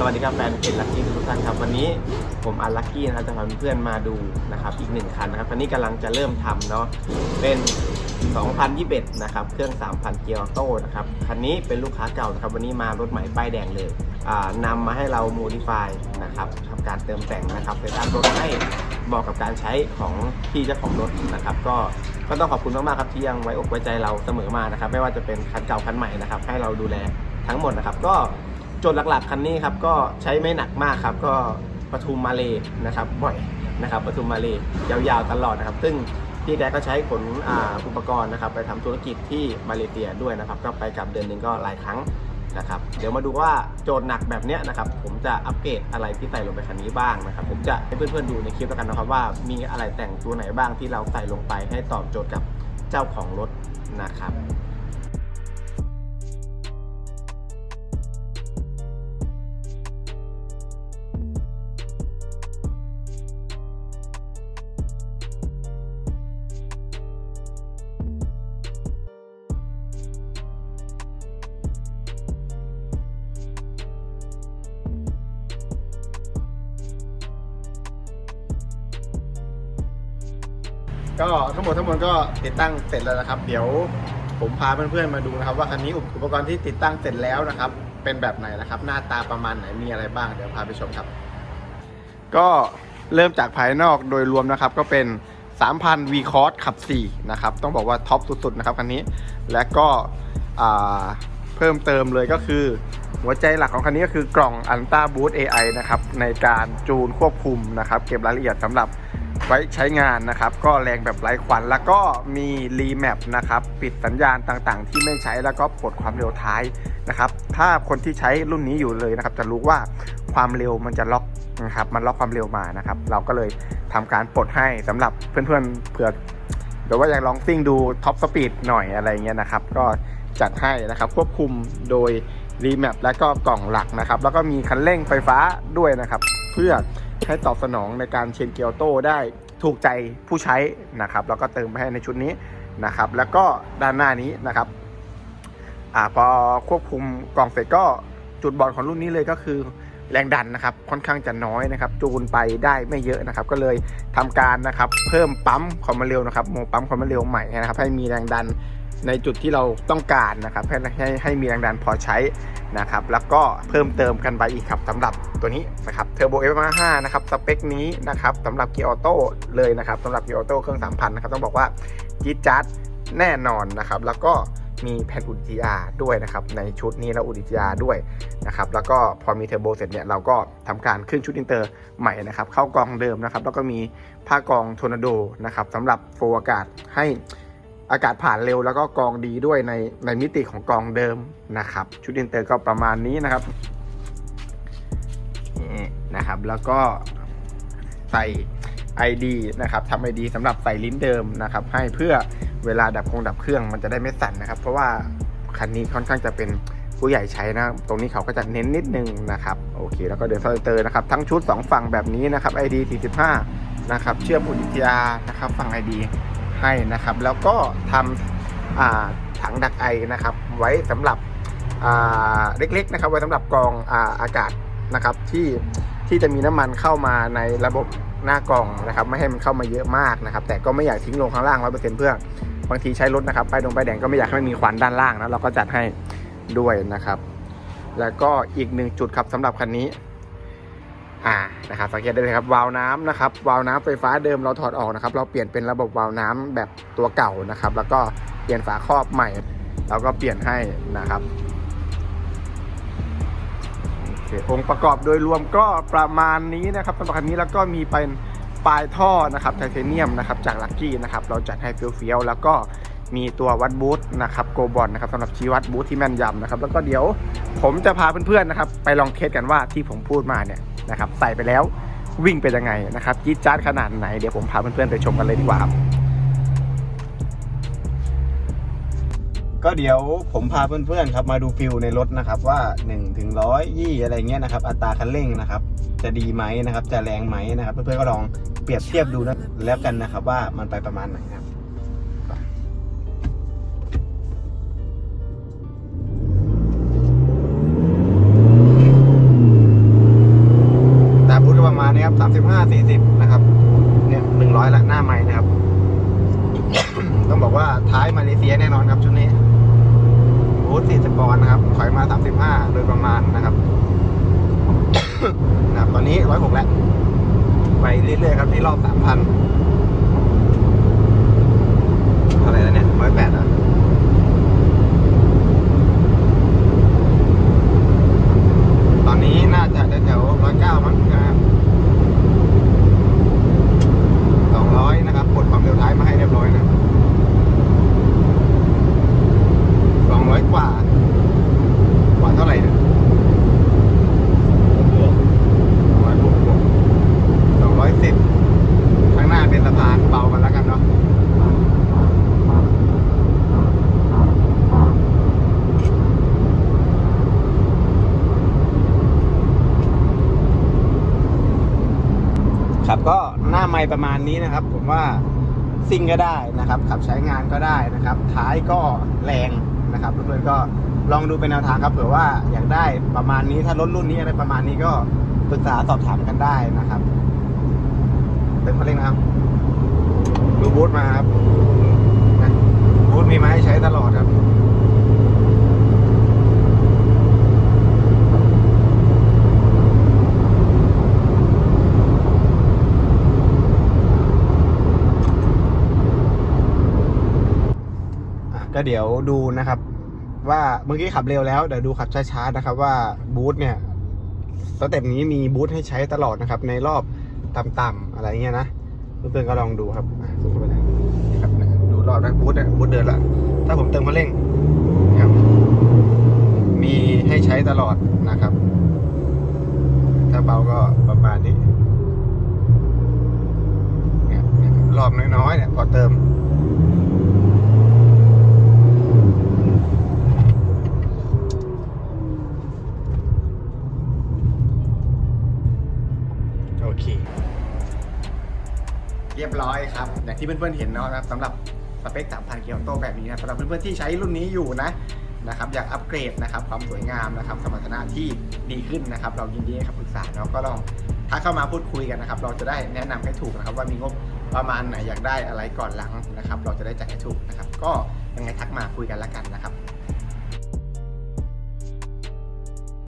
สวัสดีครับแฟนเพจลักกี้ทุกท่านครับวันนี้ผมอาลักกี้นะครับจะพาเพื่อนมาดูนะครับอีกหนึ่งคันนะครับคันนี้กำลังจะเริ่มทำเนาะเป็น 2021 นะครับเครื่อง 3,000 เกียร์ออโต้นะครับคันนี้เป็นลูกค้าเก่านะครับวันนี้มารถใหม่ป้ายแดงเลยอ่านำมาให้เราโมดิฟายนะครับทำการเติมแต่งนะครับเซตอัพรถให้เหมาะกับการใช้ของพี่เจ้าของรถนะครับ ก็ก็ต้องขอบคุณมากๆครับที่ยังไว้อกไว้ใจเราเสมอมานะครับ ไม่ว่าจะเป็นคันเก่าคันใหม่นะครับ ให้เราดูแลทั้งหมดนะครับ ก็ จทย์หลักๆคันนี้ครับก็ใช้ไม่หนักมากครับ ก็ปทุมมาเลนะครับบ่อยนะครับปทุมมาเลยาวๆตลอดนะครับ ซึ่งพี่แกก็ใช้ขนอ่าอุปกรณ์นะครับ ไปทำธุรกิจที่มาเลเซียด้วยนะครับ ก็ไปกลับเดือนหนึ่งก็หลายครั้งนะครับเดี๋ยวมาดูว่าโจทย์หนักแบบเนี้ยนะครับ ผมจะอัปเกรดอะไรที่ใส่ลงไปคันนี้บ้างนะครับ ผมจะให้เพื่อนๆดูในคลิปแล้วกันนะครับว่ามีอะไรแต่งตัวไหนบ้างที่เราใส่ลงไปให้ตอบโจทย์กับเจ้าของรถนะครับ ก็ทั้งหมดทั้งมวลก็ติดตั้งเสร็จแล้วนะครับ เดี๋ยวผมพาเพื่อนๆมาดูนะครับ ว่าคันนี้อุปกรณ์ที่ติดตั้งเสร็จแล้วนะครับ เป็นแบบไหนนะครับ หน้าตาประมาณไหนมีอะไรบ้างเดี๋ยวพาไปชมครับ ก็เริ่มจากภายนอกโดยรวมนะครับ ก็เป็น 3,000 V c o s ขับ 4 นะครับ ต้องบอกว่าท็อปสุดๆนะครับคันนี้ และก็เพิ่มเติมเลยก็คือ หัวใจหลักของคันนี้ก็คือกล่อง Ultra Boost AI นะครับในการจูนควบคุมนะครับ เก็บรายละเอียดสำหรับ ไว้ใช้งานนะครับ ก็แรงแบบไร้ควัน แล้วก็มีรีแมปนะครับ ปิดสัญญาณต่างๆ ที่ไม่ใช้แล้วก็ปลดความเร็วท้ายนะครับ ถ้าคนที่ใช้รุ่นนี้อยู่เลยนะครับ จะรู้ว่าความเร็วมันจะล็อกนะครับ มันล็อกความเร็วมานะครับ เราก็เลยทำการปลดให้สำหรับเพื่อนๆเผื่อหรือว่าอยากลองซิ่งดูท็อปสปีดหน่อยอะไรเงี้ยนะครับ ก็จัดให้นะครับควบคุมโดยรีแมปและก็กล่องหลักนะครับ แล้วก็มีคันเร่งไฟฟ้าด้วยนะครับ เพื่อให้ตอบสนองในการเชนเกียร์โต้ได้ ถูกใจผู้ใช้นะครับ แล้วก็เติมให้ในชุดนี้นะครับ แล้วก็ด้านหน้านี้นะครับอพอควบคุมกล่องเสร็จก็จุดบอดของรุ่นนี้เลยก็คือ แรงดันนะครับค่อนข้างจะน้อยนะครับ จูนไปได้ไม่เยอะนะครับ ก็เลยทำการนะครับเพิ่มปั๊มความเร็วนะครับโมปั๊มความเร็วใหม่นะครับ ให้มีแรงดันในจุดที่เราต้องการนะครับให้ให้ให้มีแรงดันพอใช้นะครับ แล้วก็เพิ่มเติมกันไปอีกครับสำหรับตัวนี้นะครับเทอร์โบเอฟมา5นะครับสเปคนี้นะครับสำหรับเกียร์ออโต้เลยนะครับสำหรับเกียร์ออโต้เครื่อง3,000นะครับต้องบอกว่าจี๊ดจัดแน่นอนนะครับ แล้วก็ มีแผ่นอุด GR ด้วยนะครับในชุดนี้แล้วอุด GR ด้วยนะครับแล้วก็พอมีเทอร์โบเสร็จเนี่ยเราก็ทำการขึ้นชุดอินเตอร์ใหม่นะครับเข้ากองเดิมนะครับแล้วก็มีผ้ากองทอร์นาโดนะครับสำหรับโฟอากาศให้อากาศผ่านเร็วแล้วก็กองดีด้วยในในมิติของกองเดิมนะครับ ชุดอินเตอร์ก็ประมาณนี้นะครับนี่นะครับแล้วก็ใส่ ID นะครับทำ ID สำหรับใส่ลิ้นเดิมนะครับ ให้เพื่อเวลาดับคงดับเครื่องมันจะได้ไม่สั่นนะครับ เพราะว่าคันนี้ค่อนข้างจะเป็นผู้ใหญ่ใช้นะ ตรงนี้เขาก็จะเน้นนิดนึงนะครับ โอเค แล้วก็เดินสไลเตอร์นะครับ ทั้งชุด 2 ฝั่งแบบนี้นะครับ ID 45 นะครับ เชื่อมอุดิยานะครับ ฝั่ง ID ให้นะครับ แล้วก็ทำอ่าถังดักไอนะครับ ไว้สำหรับเล็กๆนะครับ ไว้สำหรับกรองอาอากาศนะครับที่ที่จะมีน้ำมันเข้ามาในระบบ หน้ากล่องนะครับ ไม่ให้มันเข้ามาเยอะมากนะครับ แต่ก็ไม่อยากทิ้งลงข้างล่างร้อยเปอร์เซ็นต์เพื่อบางทีใช้รถนะครับไปดงไปแดงก็ไม่อยากให้มันมีควันด้านล่างนะเราก็จัดให้ด้วยนะครับ แล้วก็อีกหนึ่งจุดครับสำหรับคันนี้อ่านะครับสังเกตได้เลยครับวาล์วน้ำนะครับวาล์วน้ำไฟฟ้าเดิมเราถอดออกนะครับ เราเปลี่ยนเป็นระบบวาล์วน้ำแบบตัวเก่านะครับ แล้วก็เปลี่ยนฝาครอบใหม่เราก็เปลี่ยนให้นะครับ คองค์ประกอบโดยรวมก็ประมาณนี้นะครับสำหรับคันนี้แล้วก็มีเป็นปลายท่อนะครับไทเทเนียมนะครับจากลักกี้นะครับเราจัดให้เฟี้ยวๆแล้วก็มีตัววัดบูทนะครับโกบอลนะครับสำหรับชี้วัดบูทที่แม่นยำนะครับแล้วก็เดี๋ยวผมจะพาเพื่อนๆนะครับไปลองเทสกันว่าที่ผมพูดมาเนี่ยนะครับใส่ไปแล้ววิ่งเป็นยังไงนะครับจี๊ดจ๊าดขนาดไหนเดี๋ยวผมพาเพื่อนๆไปชมกันเลยดีกว่า ก็เดี๋ยวผมพาเพื่อนๆครับมาดูฟิลในรถนะครับว่า1ถึงร้อยยี่อะไรเงี้ยนะครับอัตราคันเร่งนะครับ จะดีไหมนะครับ จะแรงไหมนะครับ เพื่อนๆก็ลองเปรียบเทียบดูนะแล้วกันนะครับ ว่ามันไปประมาณไหนครับแต่พุทธประมาณนี้ครับสามสิบห้าสี่สิบนะครับเนี่ยหนึ่งร้อยละหน้าไหม้นะครับ ต้องบอกว่าท้ายมาเลเซียแน่นอนครับชุดนี้บูธสี่สปอนด์นะครับ ถอยมา 35 โดยประมาณนะครับนะตอนนี้ 106 แล้ว ไปเรื่อยๆครับที่รอบ 3,000 ครับ ก็หน้าไม่ประมาณนี้นะครับ ผมว่าซิ่งก็ได้นะครับขับใช้งานก็ได้นะครับ ท้ายก็แรงนะครับเพื่อนๆก็ลองดูเป็นแนวทางครับ เผื่อว่าอยากได้ประมาณนี้ถ้ารถรุ่นนี้อะไรประมาณนี้ก็ปรึกษาสอบถามกันได้นะครับ เป็นคนเร่งนะครับดูบูธมาครับนะบูธมีมาให้ใช้ตลอดครับ เดี๋ยวดูนะครับ ว่าเมื่อกี้ขับเร็วแล้วเดี๋ยวดูขับช้าๆนะครับ ว่าบูธเนี่ยสเต็ปนี้มีบูธให้ใช้ตลอดนะครับ ในรอบต่ำๆอะไรเงี้ยนะเพื่อนๆก็ลองดูครับสูงเข้าไปเลยครับดูรอบนะบูธเนี่ยบูธเดินละถ้าผมเติมคันเร่งครับมีให้ใช้ตลอดนะครับ ถ้าเบาก็ประมาณนี้เนี่ยเนี่ยรอบน้อยๆเนี่ยพอเติม โอ เค เรียบร้อยครับ อย่างที่เพื่อนๆเห็นเนาะนะครับสำหรับสเปค 3,000 เกียร์ออโต้แบบนี้นะสำหรับเพื่อนๆที่ใช้รุ่นนี้อยู่นะนะครับอยากอัปเกรดนะครับความสวยงามนะครับสมรรถนะที่ดีขึ้นนะครับ เรายินดีให้คำปรึกษาเนาะก็ลองทักเข้ามาพูดคุยกันนะครับ เราจะได้แนะนำให้ถูกนะครับ ว่ามีงบประมาณไหนอยากได้อะไรก่อนหลังนะครับ เราจะได้จัดให้ถูกนะครับ ก็ยังไงทักมาคุยกันละกันนะครับ